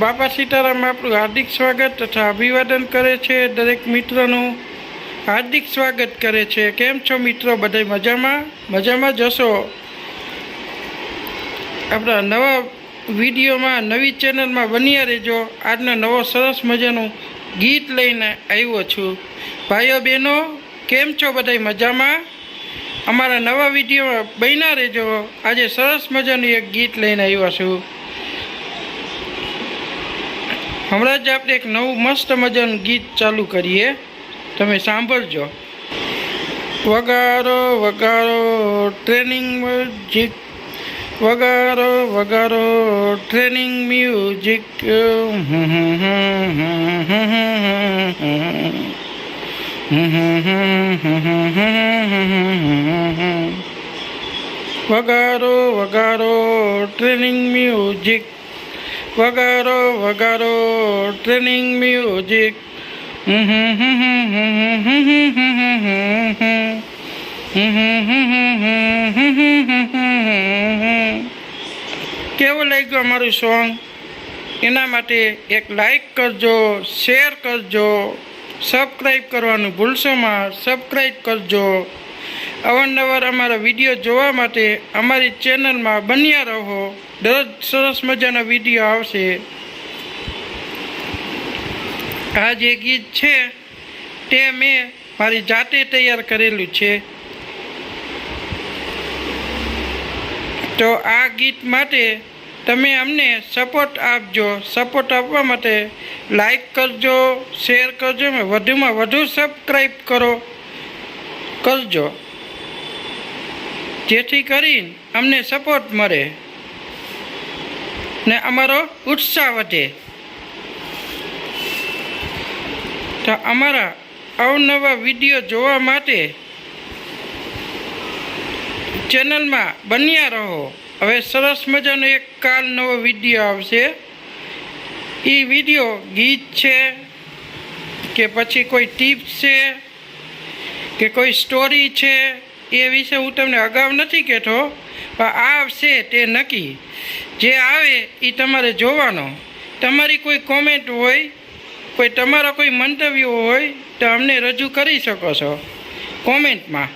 બાપા સીતારામ આપણું હાર્દિક સ્વાગત તથા અભિવાદન કરે છે દરેક મિત્રોનું. હાર્દિક સ્વાગત કરે છે. કેમ છો મિત્રો? બધા મજામાં? મજામાં જશો આપણા નવા વિડીયોમાં, નવી ચેનલમાં બન્યા રહેજો. આજનો નવો સરસ મજાનું ગીત લઈને આવ્યો છું. ભાઈઓ બહેનો, કેમ છો બધા મજામાં? અમારા નવા વિડીયોમાં બન્યા રહેજો. આજે સરસ મજાનું એક ગીત લઈને આવ્યો છું. હમણાં જ આપણે એક નવું મસ્ત મજાનું ગીત ચાલુ કરીએ. તમે સાંભળજો. વગારો વગારો ટ્રેનિંગ મ્યુઝિક વગારો વગારો, ટ્રેનિંગ મ્યુઝિક. વગારો વગારો, ટ્રેનિંગ મ્યુઝિક. વગારો વગારો ટ્રેનિંગ મ્યુઝિક કેવું લાગ્યું અમારું સોંગ એના માટે એક લાઈક કરજો શેર કરજો સબસ્ક્રાઈબ કરવાનું ભૂલશો માં સબસ્ક્રાઈબ કરજો. અવારનવાર અમારા વીડિયો જોવા માટે અમારી ચેનલમાં બન્યા રહો. દરરોજ સરસ મજાના વીડિયો આવશે. આ જે ગીત છે. તે મેં મારી જાતે તૈયાર કરેલું છે. તો આ ગીત માટે તમે અમને સપોર્ટ આપજો. સપોર્ટ આપવા માટે લાઈક કરજો શેર કરજો અને વધુમાં વધુ સબસ્ક્રાઈબ કરો. કરજો. જેથી કરીને અમને સપોર્ટ મળે ને અમારો ઉત્સાહ વધે. તો અમારા અવનવા વીડિયો જોવા માટે ચેનલમાં બન્યા રહો. હવે સરસ મજાનો એક કાલ નવો વીડિયો આવશે. એ વીડિયો ગીત છે કે પછી કોઈ ટિપ્સ છે કે કોઈ સ્ટોરી છે એ વિશે હું તમને અગાઉ નથી કહેતો, પણ આ આવશે તે નક્કી. જે આવે એ તમારે જોવાનો. તમારી કોઈ કોમેન્ટ હોય, કોઈ તમારા કોઈ મંતવ્યો હોય, તો અમને રજૂ કરી શકો છો કોમેન્ટમાં.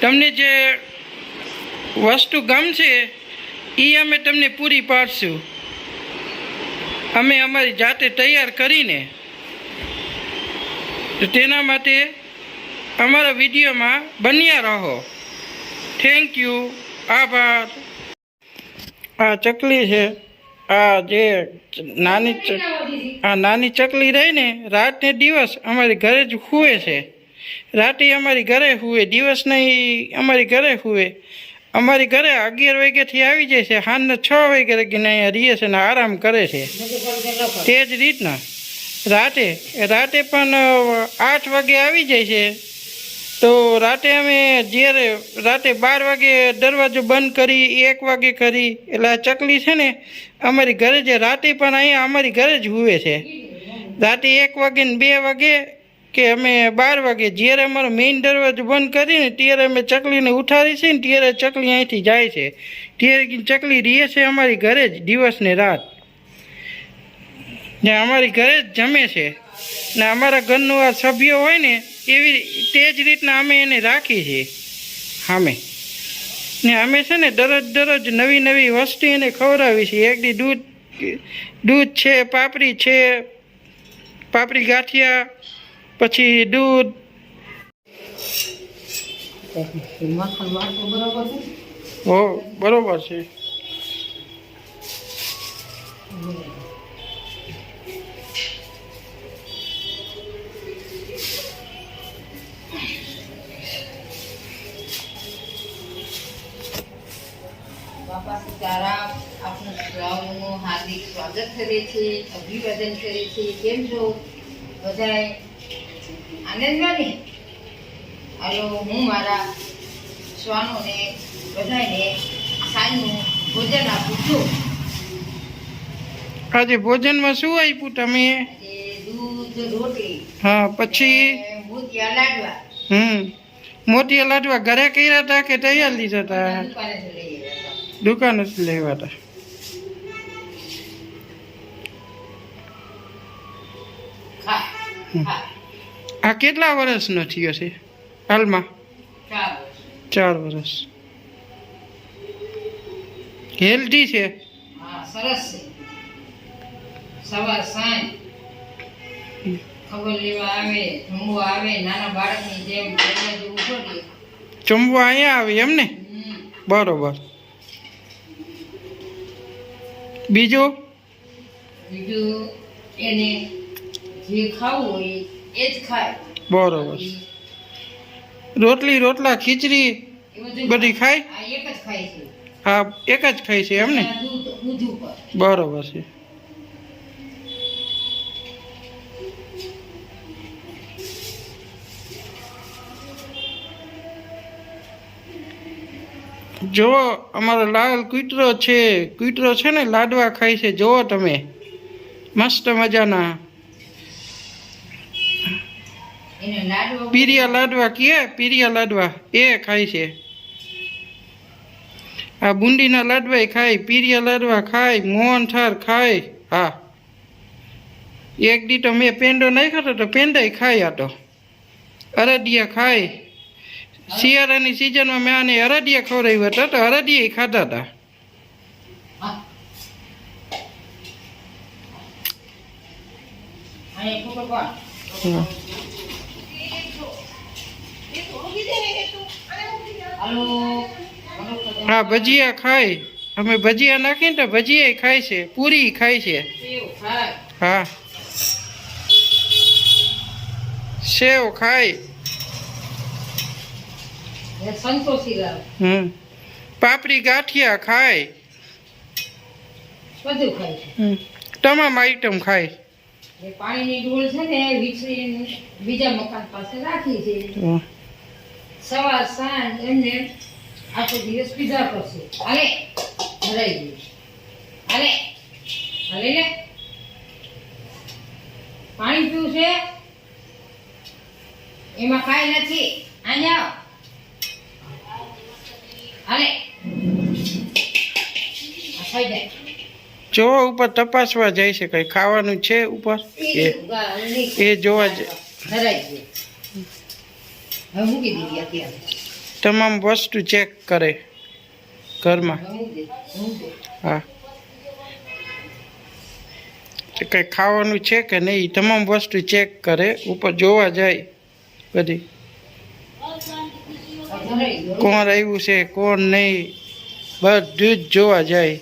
તમને જે વસ્તુ ગમશે એ અમે તમને પૂરી પાડશું. અમે અમારી જાતે તૈયાર કરીને. તેના માટે અમારા વિડીયોમાં બન્યા રહો. થેન્ક યુ આભાર. આ ચકલી છે. આ જે નાની આ નાની ચકલી રહી ને, રાતને દિવસ અમારી ઘરે જ હુએ છે. રાતે અમારી ઘરે હુએ, દિવસ નહીં, અમારી ઘરે હુએ. અમારી ઘરે અગિયાર વાગ્યાથી આવી જાય છે સાંજના છ વાગ્યા લગીને અહીંયા રહીએ છે ને આરામ કરે છે. તે જ રીતના. રાતે રાતે પણ આઠ વાગે આવી જાય છે. તો રાતે અમે જ્યારે રાતે બાર વાગે દરવાજો બંધ કરી, એક વાગે કરી, એટલે આ ચકલી છે ને, અમારી ઘરે જે રાતે પણ અહીંયા અમારી ઘરે જ હુવે છે. રાતે એક વાગે ને બે વાગે કે અમે બાર વાગે, જ્યારે અમારો મેઇન દરવાજો બંધ કરીને ત્યારે અમે ચકલીને ઉઠાડી છે ને, ત્યારે ચકલી અહીંથી જાય છે. ત્યારે ચકલી રહે છે અમારી ઘરે જ દિવસ ને રાત. ને અમારી ઘરે જ જમે છે. ને અમારા ઘરનું આ સભ્ય હોય ને એવી તે જ રીતના અમે એને રાખી છીએ. સામે ને અમે છે ને દરરોજ દરરોજ નવી નવી વસ્તુ એને ખવડાવી છીએ. એક દી દૂધ દૂધ છે, પાપડી છે, પાપડી ગાંઠિયા, પછી દૂધ. બરોબર બરાબર છે. બાપા સીતારામ આપનું સૌનું હાર્દિક સ્વાગત કરે છે અભિવાદન કરે છે કેમ છો? બધાએ આનંદમાં ને? હાલો હું મારા શ્વાનોને બધાને સાંજનું ભોજન આપું છું. આજે ભોજનમાં શું આપ્યું તમે? દૂધ રોટલી હા પછી? ભૂતિયા લાડવા. હમ મોતી લાડવા ઘરે કર્યા હતા કે તૈયાર લીધા હતા? દુકાનેથી લેવા હતા હા આ કેટલા વર્ષનો થયો છે? હાલમાં? ચાર વર્ષ. હેલ્ધી છે? ચુંબવા સરસ છે. સવાર સાંજ. ખબર લેવા આવે જમવા આવે નાના બાળકની જેમ પહેલા જેવું કરીએ જમવા અહીંયા આવે એમ ને? બરોબર. બીજું? બીજું એને જે ખાવું હોય એ જ ખાય. બરોબર. રોટલી રોટલા ખીચડી બધી ખાય? એક જ ખાય છે. હા એક જ ખાય છે એમ ને? આ દૂધ દૂધ ઉપર. બરોબર છે. જુઓ અમારો લાલ કૂતરો છે. કૂતરો છે ને લાડવા ખાય છે. જુઓ તમે. મસ્ત મજાના. પીરિયા લાડવા કીએ પીરિયા લાડવા. એ ખાય છે. આ બુંદીના લાડવા ખાય પીરિયા લાડવા ખાય મોહનથાળ ખાય. હા. એક દી તો મેં પેંડો નાખ્યો હતો તો પેંડાય ખાય આ તો. અરડિયા ખાય. શિયાળાની સિઝનમાં મેં આને અરડિયા ખવડાવ્યા હતા તો અરડિયા ખાધા હતા. હા. ભજીયા ખાય. અમે ભજીયા નાખીને તો ભજીયા ખાય છે. પૂરી ખાય છે. હા. સેવ ખાય. સંતોષી લાવે. હમ. પાપડી ગાંઠિયા ખાય. બધું ખાય હમ. તમામ આઈટમ ખાય. એ પાણીની ડોલ છે ને બીજા મકાન પાસે રાખી છે. સવાર સાંજ એમને આખો દિવસ પીધા કરશે. હાલે? ભરાઈ ગયું હાલે? પાણી પીવું છે? એમાં કાંઈ નથી. અહીંયા આવ. હાલે આ ખાઈ જાય જો ઉપર તપાસવા જાય છે કઈ ખાવાનું છે ઉપર? એ એ જોવા તમામ વસ્તુ ચેક કરે ઘરમાં. હા. કઈ ખાવાનું છે કે નહીં તમામ વસ્તુ ચેક કરે ઉપર જોવા જાય બધી. કોણ આવ્યું છે કોણ નહીં બધું જ જોવા જાય.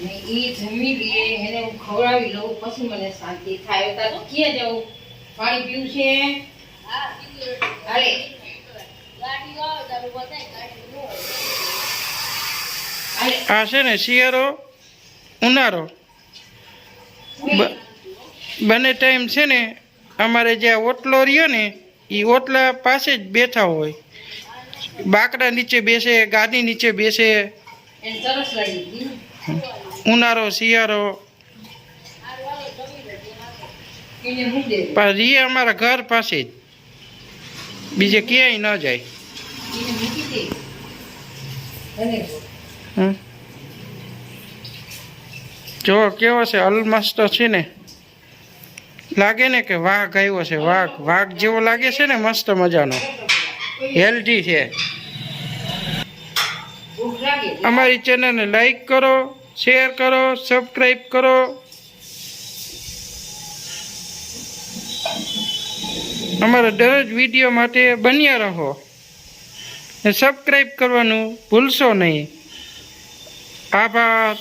ને જમી લઈએ એને હું ખવડાવી લઉં પછી મને શાંતિ થાય. તાર તો ક્યાં જવું? પાણી પીવું છે? હાલે. હાલે. આ છે ને શિયાળો ઉનાળો. બંને ટાઈમ છે ને અમારે જે આ ઓટલો રહ્યો ને, એ ઓટલા પાસે જ બેઠા હોય. બાકડા નીચે બેસે, ગાદી નીચે બેસે. ઉનાળો, શિયાળો. રીએ અમારા ઘર પાસે જ. બીજે ક્યાંય ન જાય. જો, કેવો છે? અલમસ્ત છે ને. લાગે ને કે વાઘ આવ્યો છે, વાઘ. વાઘ જેવો લાગે છે ને, મસ્ત મજાનો. હેલ્ધી છે. અમારી ચેનલને લાઈક કરો, શેર કરો સબસ્ક્રાઈબ કરો. અમારા દરરોજ વીડિયો માટે બન્યા રહો. સબસ્ક્રાઈબ કરવાનું ભૂલશો નહીં. આભાર.